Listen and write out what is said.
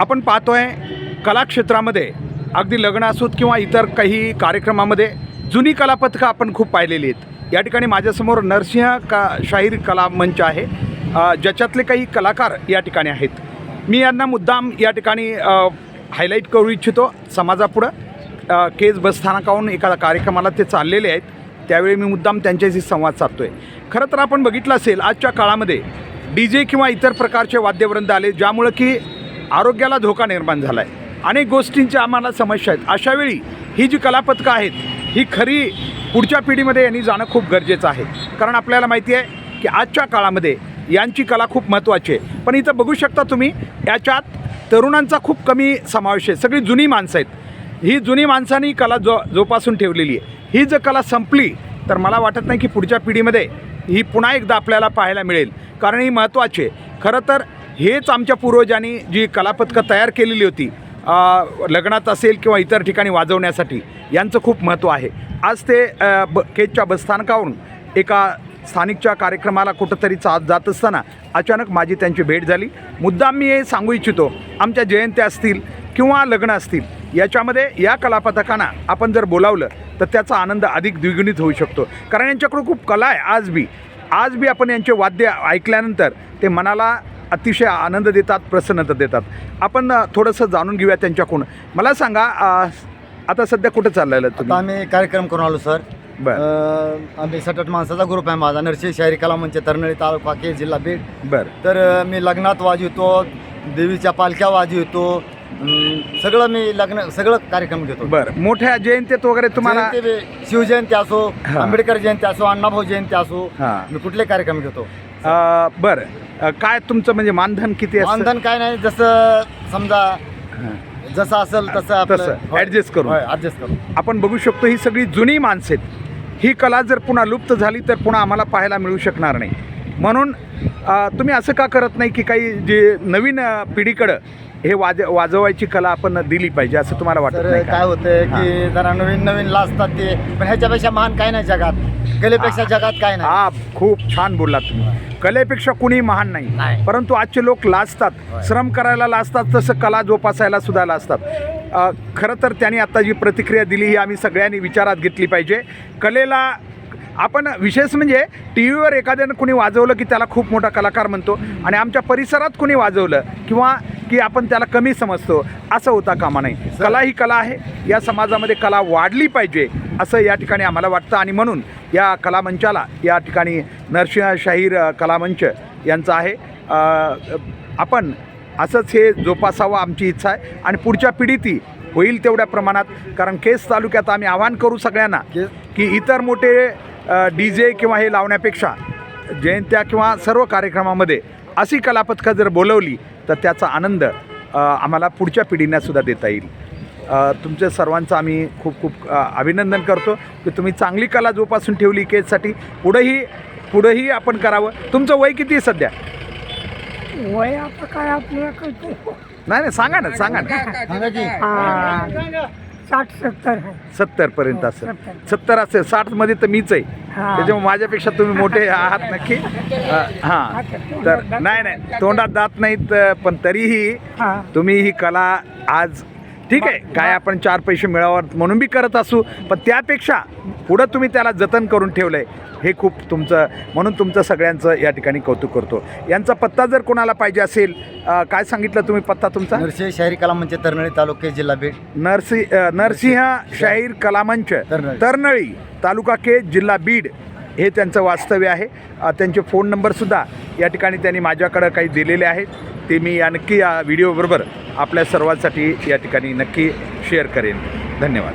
आपण पाहतोय कलाक्षेत्रामध्ये अगदी लग्न असोत किंवा इतर काही कार्यक्रमामध्ये जुनी कलापथकं आपण खूप पाहिलेली आहेत. या ठिकाणी माझ्यासमोर नरसिंह का शाहीर कला मंच आहे. ज्याच्यातले काही कलाकार या ठिकाणी आहेत. मी यांना मुद्दाम या ठिकाणी हायलाईट करू इच्छितो समाजापुढं. केज बसस्थानकाहून एका कार्यक्रमाला ते चाललेले आहेत. त्यावेळी मी मुद्दाम त्यांच्याशी संवाद साधतो आहे खरं तर आपण बघितलं असेल आजच्या काळामध्ये डी जे किंवा इतर प्रकारचे वाद्यवृंद आले ज्यामुळं की आरोग्याला धोका निर्माण झाला आहे अनेक गोष्टींच्या आम्हाला समस्या आहेत. अशावेळी ही जी कलापथकं आहेत ही खरी पुढच्या पिढीमध्ये यांनी जाणं खूप गरजेचं आहे. कारण आपल्याला माहिती आहे की आजच्या काळामध्ये यांची कला खूप महत्त्वाची आहे. पण इथं बघू शकता तुम्ही याच्यात तरुणांचा खूप कमी समावेश आहे. सगळी जुनी माणसं आहेत. ही जुनी माणसांनी कला जो जोपासून ठेवलेली आहे. ही जर कला संपली तर मला वाटत नाही की पुढच्या पिढीमध्ये ही पुन्हा एकदा आपल्याला पाहायला मिळेल. कारण ही महत्त्वाची आहे. खरं तर हेच आमच्या पूर्वजांनी जी कलापथकं तयार केलेली होती लग्नात असेल किंवा इतर ठिकाणी वाजवण्यासाठी यांचं खूप महत्त्व आहे. आज ते ब केजच्या बसस्थानकावरून एका स्थानिकच्या कार्यक्रमाला कुठंतरी चा जात असताना अचानक माझी त्यांची भेट झाली. मुद्दाम मी हे सांगू इच्छितो आमच्या जयंत्या असतील किंवा लग्न असतील याच्यामध्ये या कलापथकांना आपण जर बोलावलं तर त्याचा आनंद अधिक द्विगुणित होऊ शकतो. कारण यांच्याकडे खूप कला आहे. आज बी आज बी आपण यांचे वाद्य ऐकल्यानंतर ते मनाला अतिशय आनंद देतात प्रसन्नता देतात. आपण थोडंसं जाणून घेऊया त्यांच्याकडून. मला सांगा आता सध्या कुठं चाललेलं तुम्ही? आम्ही कार्यक्रम करून आलो सर. बर. आम्ही सट आठ माणसाचा ग्रुप आहे माझा नरसिंह शाहिरी कला मंच तरनळी तालुका के जिल्हा बीड. बरं. तर मी लग्नात वाजवतो देवीच्या पालख्या वाजवतो अं, सगळं मी लग्न सगळं कार्यक्रम घेतो. बरं. मोठ्या जयंतीत वगैरे तुम्हाला जयंती बी- शिवजयंती असो हा. आंबेडकर जयंती असो अण्णाभाऊ जयंती असो हां. मी कुठले कार्यक्रम घेतो. अ, बरं. अ, काय तुमचं म्हणजे मानधन किती असतं? मानधन काय नाही जसं समजा हां. जसं असेल तसं तसं, adjust करून. ऍडजस्ट करून. आपण बघू शकतो ही सगळी जुनी माणसं आहेत. ही कला जर पुन्हा लुप्त झाली तर पुन्हा आम्हाला पाहायला मिळू शकणार नाही. म्हणून तुम्ही असं का करत नाही की काही जे नवीन पिढीकडं हे वाज वाजवायची कला आपण दिली पाहिजे असं तुम्हाला वाटत काय का? होतंय की जरा नवीन नवीन लाजतात ते पण ह्याच्यापेक्षा महान काय नाही जगात. कलेपेक्षा जगात काय नाही. हा खूप छान बोललात तुम्ही. कलेपेक्षा कुणी महान नाही. परंतु आजचे लोक लाजतात. श्रम करायला लाजतात तसं कला जोपासायला सुद्धा लाजतात. खरं तर त्यांनी आता जी प्रतिक्रिया दिली ही आम्ही सगळ्यांनी विचारात घेतली पाहिजे. कलेला आपण विशेष म्हणजे टी व्हीवर एखाद्यानं कुणी वाजवलं की त्याला खूप मोठा कलाकार म्हणतो आणि आमच्या परिसरात कुणी वाजवलं किंवा की आपण त्याला कमी समजतो असं होता कामा नाही कला ही कला आहे. या समाजामध्ये कला वाढली पाहिजे असं या ठिकाणी आम्हाला वाटतं. आणि म्हणून या कलामंचाला या ठिकाणी नरसिंह शाहीर कलामंच यांचं आहे. आपण असंच हे जोपासावं आमची इच्छा आहे. आणि पुढच्या पिढीतही होईल तेवढ्या प्रमाणात. कारण केस तालुक्यात आम्ही आवाहन करू सगळ्यांना की इतर मोठे डी जे किंवा हे लावण्यापेक्षा जयंत्या किंवा सर्व कार्यक्रमामध्ये अशी कलापथकं जर बोलवली तर त्याचा आनंद आम्हाला पुढच्या पिढींना सुद्धा देता येईल. तुमच्या सर्वांचं आम्ही खूप खूप अभिनंदन करतो की तुम्ही चांगली कला जोपासून ठेवली केससाठी. पुढंही पुढंही आपण करावं. तुमचं वय किती आहे सध्या? वय आता काय आपल्याला कळतो नाही नाही सांगा ना सांगा ना. हा, साठ सत्तर आहे. सत्तरपर्यंत असेल. सत्तर. सत्तर असेल. साठमध्ये तर मीच आहे. हा. त्याच्यामुळे माझ्यापेक्षा तुम्ही मोठे आहात नक्की. हां. तर नाही नाही. तोंडात जात नाहीत पण तरीही हा. तुम्ही ही कला आज ठीक आहे काय आपण चार पैसे मिळावं म्हणून बी करत असू पण त्यापेक्षा पुढं तुम्ही त्याला जतन करून ठेवलं आहे हे खूप तुमचं म्हणून तुमचं सगळ्यांचं या ठिकाणी कौतुक करतो. यांचा पत्ता जर कोणाला पाहिजे असेल काय सांगितलं तुम्ही पत्ता तुमचा? नरसिंह शाहिरी कला मंच तरनळी तालुके जिल्हा बीड. नरसि नरसिंह शाहीर कलामंच तर्नळी. तर्नळी तालुका के जिल्हा बीड हे त्यांचं वास्तव्य आहे. त्यांचे फोन नंबरसुद्धा या ठिकाणी त्यांनी माझ्याकडं काही दिलेले आहेत. ते मी या नक्की या व्हिडिओबरोबर आपल्या सर्वांसाठी या ठिकाणी नक्की शेअर करेन. धन्यवाद.